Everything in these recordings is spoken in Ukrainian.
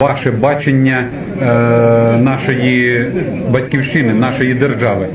ваше бачення е, нашої батьківщини, нашої держави.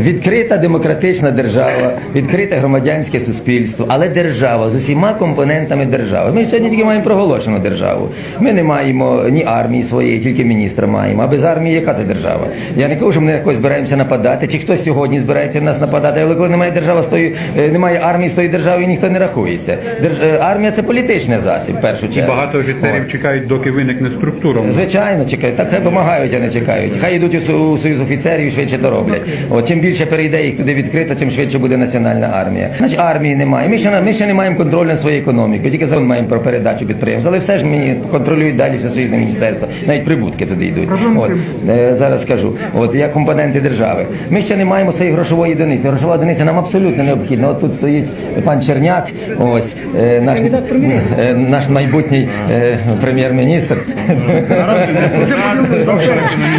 Відкрита демократична держава, відкрите громадянське суспільство, але держава з усіма компонентами держави. Ми сьогодні тільки маємо проголошену державу. Ми не маємо ні армії своєї, тільки міністра маємо. А без армії яка це держава? Я не кажу, що ми якось збираємося нападати, чи хтось сьогодні збирається нас нападати, але коли немає держави з е, немає армії з тої держави, ніхто не рахується. Держ... е, Армія це політичний засіб, в першу І чергу. багато офіцерів чекають, доки виникне структура. Звичайно, чекають. Так хай допомагають, а не чекають. Хай йдуть у союз офіцерів і швидше то роблять. От чим більше перейде їх туди відкрито, тим швидше буде національна армія. Значить, армії немає. Ми ще ми ще не маємо контролю над своєю економікою. Тільки закон маємо про передачу підприємств. Але все ж мені контролюють далі все союзне міністерство. Навіть прибутки туди йдуть. От е, зараз скажу. От як компоненти держави. Ми ще не маємо своєї грошової одиниці. Грошова одиниця нам абсолютно необхідна. От тут стоїть пан Черняк, ось е, наш, е, наш майбутній е, прем'єр-міністр.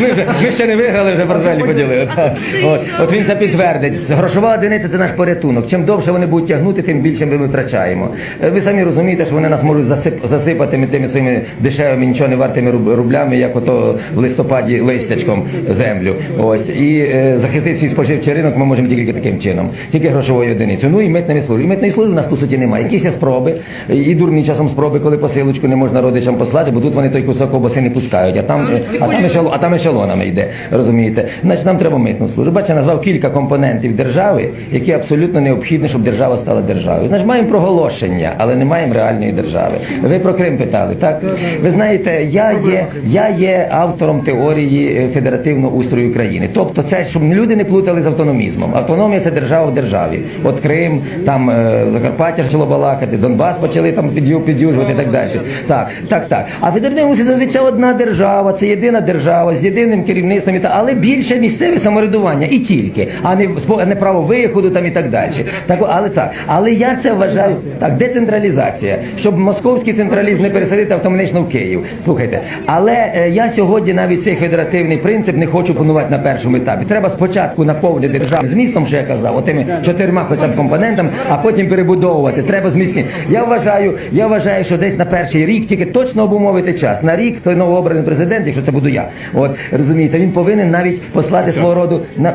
Ми, ми ще не виграли, вже портфелі поділили. От, от він це підтвердить. Грошова одиниця це наш порятунок. Чим довше вони будуть тягнути, тим більше ми витрачаємо. Е, Ви самі розумієте, що вони нас можуть засип, засипати ми тими своїми дешевими, нічого не вартими рублями, як ото в листопаді листячком землю. Ось і е, захистити свій споживчий ринок ми можемо тільки таким чином, тільки грошовою одиницею. Ну і митними службами. І митної служби у нас по суті немає. Якісь є спроби, і дурні часом спроби, коли посилочку не можна родичам послати, бо тут вони той кусок ковбаси не пускають, а там, е, а там ешелонами йде. Розумієте? Значить, нам треба митну службу. Бачите, назвав кілька компонентів держави, які абсолютно необхідні, щоб держава стала державою. Значить, маємо проголошення, але не маємо реальної держави. Ви про Крим питали, так? Ви знаєте, я є, я є автором теорії е, федеративного устрою країни. Тобто, це щоб люди не плутали з автономізмом. Автономія це держава в державі. От Крим, там е, Закарпаття почало балакати, Донбас почали там під'ю- під'южувати і так далі. Так, так, так. А федеративний устрій це одна держава, це єдина держава з єдиним керівництвом, але більше місцеве самоврядування і тільки, а не а не право виходу там і так далі. Так, але так, але я це вважаю так, децентралізація, щоб московський централізм не переселити автоматично в Київ. Слухайте, але е, я сьогодні навіть цей федеративний принцип не хочу панувати на першому етапі. Треба спочатку наповнити державу змістом, що я казав, отими чотирма хоча б компонентами, а потім перебудовувати. Треба зміцнити. Я вважаю, я вважаю, що десь на перший рік тільки точно обумовити час. На рік той новообраний президент, якщо це буду я, от розумієте, він повинен навіть послати свого роду на,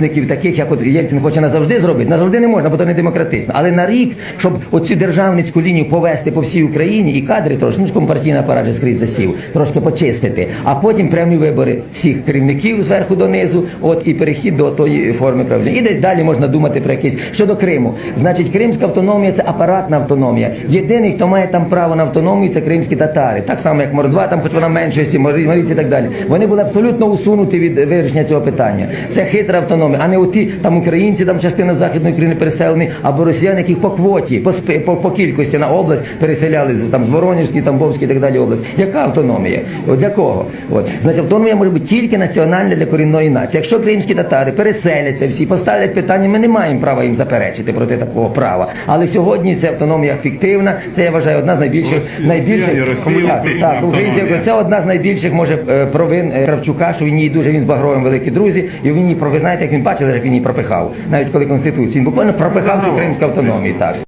намісників, таких як от Єльцин хоче назавжди зробити. Назавжди не можна, бо то не демократично. Але на рік, щоб оцю державницьку лінію повести по всій Україні і кадри трошки, ну ж компартійний апарат же скрізь засів, трошки почистити, а потім прямі вибори всіх керівників зверху донизу, от і перехід до тої форми правління. І десь далі можна думати про якісь щодо Криму. Значить, кримська автономія це апаратна автономія. Єдиний, хто має там право на автономію, це кримські татари. Так само, як Мордва, там хоч вона меншості, Марійці і так далі. Вони були абсолютно усунуті від вирішення цього питання. Це хитра автономія, а не оті там українці, там частина західної України переселені, або росіяни, яких по квоті, по, по, по кількості на область переселяли там з Воронежської, Тамбовської і так далі область. Яка автономія? От для кого? От значить, автономія може бути тільки національна для корінної нації. Якщо кримські татари переселяться всі, поставлять питання, ми не маємо права їм заперечити проти такого права. Але сьогодні ця автономія фіктивна. Це я вважаю одна з найбільших найбільших Росія так, так, українців. Це одна з найбільших може е, провин е, Кравчука, що він її дуже він з Багровим великі друзі, і він її про знаєте, як він бачив, як він її пропихав. Навіть коли конституцію він буквально пропихав цю кримську автономію. Так.